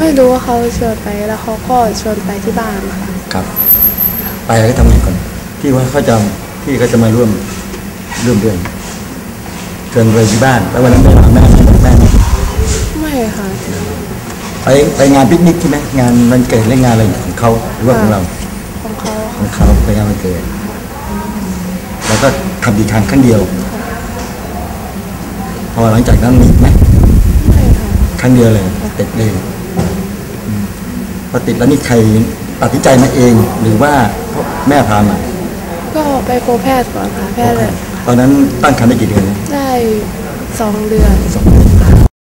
ไม่รู้ว่าเขาชวนไปแล้วเขาก็ชวนไปที่บ้านค่ะครับ ไปแล้วทำไงก่อนที่ว่าเขาจะที่เขาจะมาร่วมร่วมด้วยเชิญไปที่บ้าน แล้ววันนั้นไปหาแม่ไหมบอกแม่ไหมไม่ค่ะไปไปงานปิกนิกใช่ไหมงานวันเกิดเล่นงานอะไรของเขาหรือว่าของเราของเขาขอค่ะงเขาไปงานวันเกิดแล้วก็ทำอีกครั้งครั้งเดียว พอหลังจากนั้นมีอีกไหมไม่ค่ะครั้งเดียวเลยติดเลยอืม พอติดแล้วนี่ใครตัดสินใจมาเอง หรือว่าพ่อแม่พามาก็ไปพบแพทย์ก่อนค่ะแพทย์เลยตอนนั้นตั้งครรภ์ได้กี่เดือนนะได้สองเดือน สองเดือน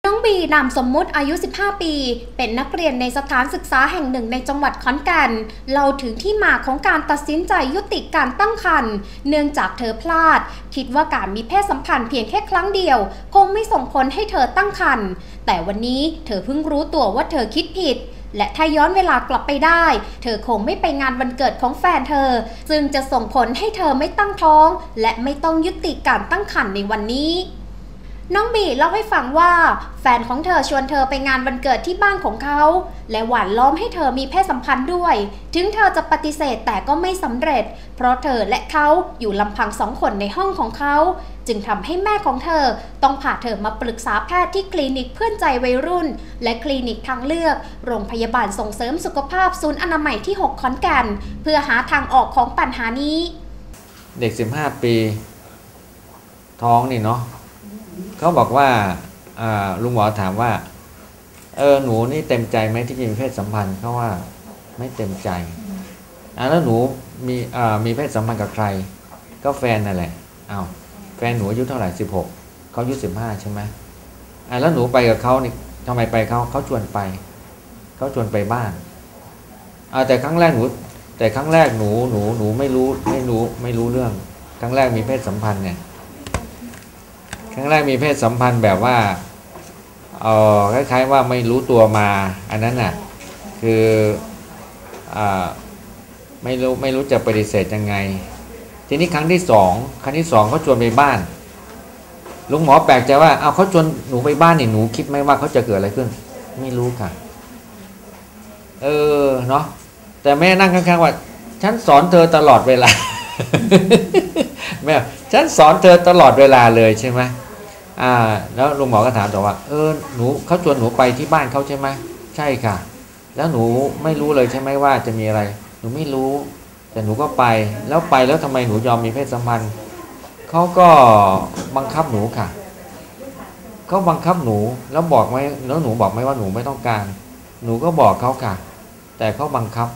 น้องบีนามสมมุติอายุ 15 ปี เป็นนักเรียนในสถานศึกษาแห่งหนึ่งในจังหวัดขอนแก่นเล่าถึงที่มาของการตัดสินใจยุติการตั้งครรภ์เนื่องจากเธอพลาด คิดว่าการมีเพศสัมพันธ์เพียงแค่ครั้งเดียว คงไม่ส่งผลให้เธอตั้งครรภ์แต่วันนี้เธอเพิ่งรู้ตัวว่าเธอคิดผิด และถ้าย้อนเวลากลับไปได้ เธอคงไม่ไปงานวันเกิดของแฟนเธอ ซึ่งจะส่งผลให้เธอไม่ตั้งท้อง และไม่ต้องยุติการตั้งครรภ์ในวันนี้ น้องบีเล่าให้ฟังว่า แฟนของเธอชวนเธอไปงานวันเกิดที่บ้านของเขา และหวานล้อมให้เธอมีเพศสัมพันธ์ด้วย ถึงเธอจะปฏิเสธแต่ก็ไม่สำเร็จ เพราะเธอและเขาอยู่ลำพังสองคนในห้องของเขา จึงทำให้แม่ของเธอต้องพาเธอมาปรึกษาแพทย์ที่คลินิกเพื่อนใจวัยรุ่น และคลินิกทางเลือก โรงพยาบาลส่งเสริมสุขภาพศูนย์อนามัยที่ 6 ขอนแก่นเพื่อหาทางออกของปัญหานี้ เด็ก 15 ปี ท้องนี่เนาะ เขาบอกว่าลุงหมอถามว่า เออหนูนี่เต็มใจไหมที่จะมีเพศสัมพันธ์เขาว่าไม่เต็มใจอ่าแล้วหนูมีอ่ามีเพศสัมพันธ์กับใคร ก็แฟนนั่นแหละอ้าวแฟนหนูอายุเท่าไหร่สิบหกเขาอายุสิบห้าใช่ไหมอ่าแล้วหนูไปกับเขานี่ทำไมไปเขาเขาชวนไปเขาชวนไปบ้านอ่าแต่ครั้งแรกหนู แต่ครั้งแรกหนูหนูหนูไม่รู้ไม่รู้ไม่รู้เรื่อง ครั้งแรกมีเพศสัมพันธ์เนี่ย ครั้งแรกมีเพศสัมพันธ์แบบว่าเออคล้ายๆว่าไม่รู้ตัวมาอันนั้นน่ะคืออ่าไม่รู้ไม่รู้จะปฏิเสธยังไง ทีนี้ครั้งที่สองครั้งที่สองเขาชวนไปบ้านลุงหมอแปลกใจว่าเอาเขาชวนหนูไปบ้านนี่หนูคิดไหมว่าเขาจะเกิดอะไรขึ้น ไม่รู้ค่ะ เออเนาะแต่แม่นั่งข้างๆว่า ฉันสอนเธอตลอดเวลาแม่ฉันสอนเธอตลอดเวลาเลยใช่ไหม อ่า แล้วลุงหมอก็ถามต่อว่า เออ หนูเขาชวนหนูไปที่บ้านเขาใช่ไหมใช่ค่ะ แล้วหนูไม่รู้เลยใช่ไหมว่าจะมีอะไร หนูไม่รู้ แต่หนูก็ไป แล้วไปแล้วทำไมหนูยอมมีเพศสัมพันธ์เขาก็บังคับหนูค่ะเขาบังคับหนูแล้วบอกไหมแล้วหนูบอกไหมว่าหนูไม่ต้องการ หนูก็บอกเขาค่ะ แต่เขาบังคับ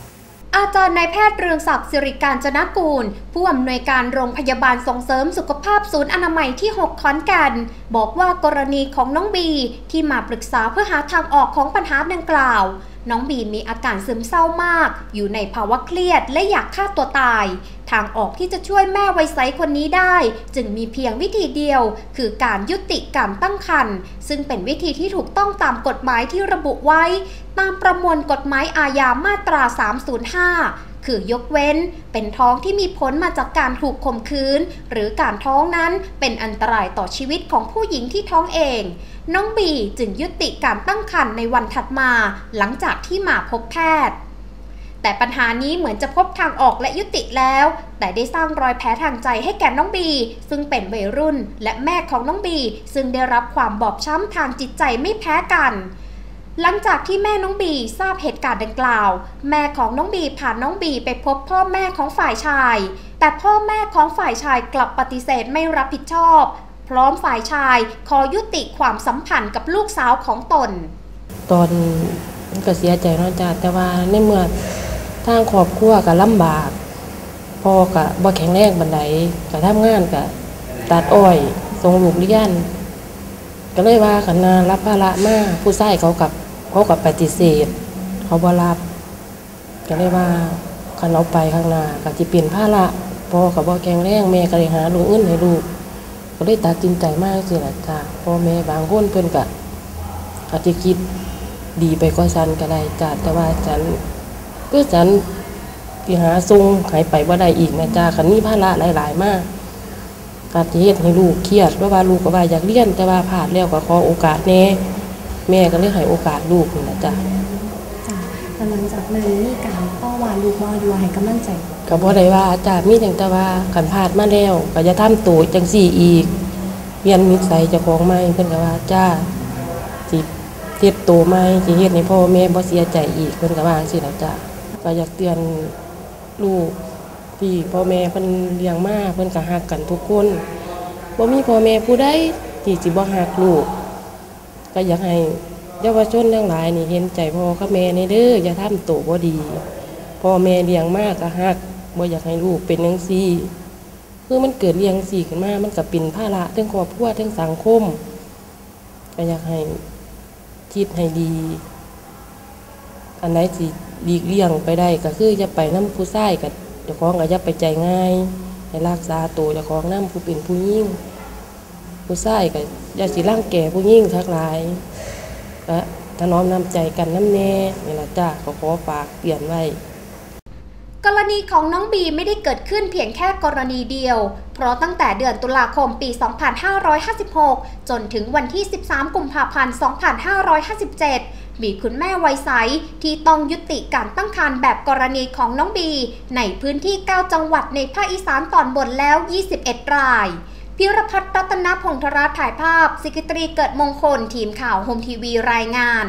อาจารย์นายแพทย์เรืองศักดิ์สิริการจนกูล ผู้อำนวยการโรงพยาบาลส่งเสริมสุขภาพศูนย์อนามัยที่ 6 ขอนแก่น บอกว่ากรณีของน้องบี ที่มาปรึกษาเพื่อหาทางออกของปัญหาดังกล่าว น้องบีมีอาการซึมเศร้ามาก อยู่ในภาวะเครียดและอยากฆ่าตัวตาย ทางออกที่จะช่วยแม่วัยใสคนนี้ได้ จึงมีเพียงวิธีเดียว คือการยุติการตั้งครรภ์ซึ่งเป็นวิธีที่ถูกต้องตามกฎหมายที่ระบุไว้ ตามประมวลกฎหมายอาญามาตรา 305คือยกเว้นเป็นท้องที่มีผลมาจากการถูกข่มขืน หรือการท้องนั้นเป็นอันตรายต่อชีวิตของผู้หญิงที่ท้องเอง น้องบีจึงยุติการตั้งครรภ์ในวันถัดมา หลังจากที่มาพบแพทย์ แต่ปัญหานี้เหมือนจะพบทางออกและยุติแล้ว แต่ได้สร้างรอยแผลทางใจให้แก่น้องบี ซึ่งเป็นวัยรุ่นและแม่ของน้องบี ซึ่งได้รับความบอบช้ำทางจิตใจไม่แพ้กันหลังจากที่แม่น้องบีทราบเหตุการณ์ดังกล่าว แม่ของน้องบีพาน้องบีไปพบพ่อแม่ของฝ่ายชาย แต่พ่อแม่ของฝ่ายชายกลับปฏิเสธไม่รับผิดชอบ พร้อมฝ่ายชายขอยุติความสัมพันธ์กับลูกสาวของตน ตอนก็เสียใจนะจ้ะแต่ว่าในเมื่อ ทางครอบครัวก็ลำบากพ่อก็บ่แข็งแรงบันไดก็ทำงานก็ตัดอ้อยส่งลูกเรียนก็เลยว่ากันนารับภาระมากผู้ใชายเขากับเขากับปฏิเสธ เขาบ่รับก็เลยว่าคันเอาไปข้างหน้าก็จะเปลี่ยนภาระพ่อกับบ่แข็งแรงแม่ก็เลยหาลูกอื่นให้ลูกก็เลยตัดสินใจมากสิล่ะจ้ะพ่อแม่บางคนเพิ่อนก็อาจจะคิดดีไปก็ฉันก็ได้จ้าแต่ว่าฉัน เพื่อฉันที่หาทรงหายไปว่าได้อีกนะจ้าคันนี้ภาระหลายๆมากการที่เฮ็ดให้ลูกเครียดเพราะว่าลูกก็ว่าอยากเรียนแต่ว่าผ่านแล้วก็ขอโอกาสแน่แม่ก็เลยให้โอกาสลูกนี่นะจ้าแล้วหลังจากนั้นมีการอ้อวานลูกว่าอยู่ว่าให้กำลังใจบ่ก็บ่ได้ว่าจ้ามีแต่แต่ว่าขันพลาดมาแล้วก็จะทำตัวจังสี่อีกเปลี่ยนนิสัยเจ้าของใหม่เพิ่นก็ว่าจ้าสิเฮ็ดตัวใหม่สิเฮ็ดให้พ่อแม่บ่เสียใจอีกเพิ่นก็ว่าจังซี่ล่ะจ้า ก็อยากเตือนลูกที่พ่อแม่เพิ่นเลี้ยงมาเพิ่นก็ฮักกันทุกคนบ่มีพ่อแม่ผู้ใดที่สิบ่ฮักลูก ก็อยากให้เยาวชนทั้งหลายนี่เห็นใจพ่อกับแม่ในเด้ออย่าทำตัวบ่ดีพ่อแม่เลี้ยงมากก็ฮักบ่อยากให้ลูกเป็นจังซี่คือมันเกิดเลี้ยงสี่ขึ้นมา มันก็เป็นภาระทั้งครอบครัวทั้งสังคม ก็อยากให้คิดให้ดี อันไหนสิ หลีเลี่ยงไปได้ก็คือจะไปน้ำผู้ชายกับเจ้าของก็อย่าไปใจง่ายให้รักษาตัวเจ้าของน้ำผู้เป็นผู้ยิ่ง ผู้ชายก็อย่าสิร่างแก่ผู้ยิ่งทักหลายก็ถนอมน้ำใจกันน้ำแน่นี่ละจ้าขอขอฝากเปลี่ยนไว้กรณีของน้องบีไม่ได้เกิดขึ้นเพียงแค่กรณีเดียว เพราะตั้งแต่เดือนตุลาคมปี 2556 จนถึงวันที่ 13 กุมภาพันธ์ 2557 มีคุณแม่วัยใสที่ต้องยุติการตั้งครรภ์แบบกรณีของน้องบี ในพื้นที่ 9 จังหวัดในภาคอีสานตอนบนแล้ว 21 รายพิรพัฒน์รัตนพงษ์ธราถ่ายภาพสิกิตรีเกิดมงคลทีมข่าวโฮมทีวีรายงาน